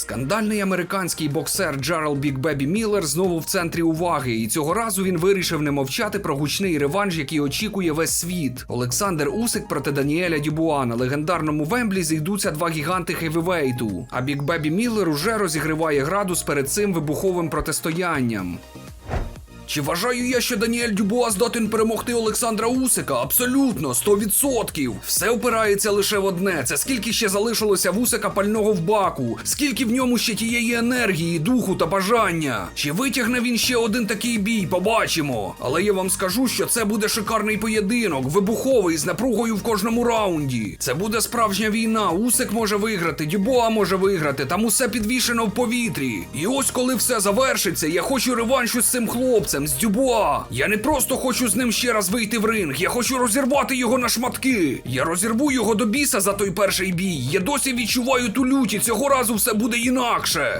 Скандальний американський боксер Джерал Біг Бебі Міллер знову в центрі уваги, і цього разу він вирішив не мовчати про гучний реванш, який очікує весь світ. Олександр Усик проти Даніеля Дюбуа на легендарному Вемблі зійдуться два гіганти хевівейту. А Біг Бебі Міллер уже розігріває градус перед цим вибуховим протистоянням. Чи вважаю я, що Даніель Дюбуа здатен перемогти Олександра Усика? Абсолютно, 100%. Все опирається лише в одне: це скільки ще залишилося в Усика пального в баку, скільки в ньому ще тієї енергії, духу та бажання. Чи витягне він ще один такий бій? Побачимо. Але я вам скажу, що це буде шикарний поєдинок, вибуховий з напругою в кожному раунді. Це буде справжня війна. Усик може виграти, Дюбуа може виграти. Там усе підвішено в повітрі. І ось коли все завершиться, я хочу реваншу з цим хлопцем, з Дюбуа. Я не просто хочу з ним ще раз вийти в ринг, я хочу розірвати його на шматки. Я розірву його до біса за той перший бій. Я досі відчуваю ту люті, цього разу все буде інакше.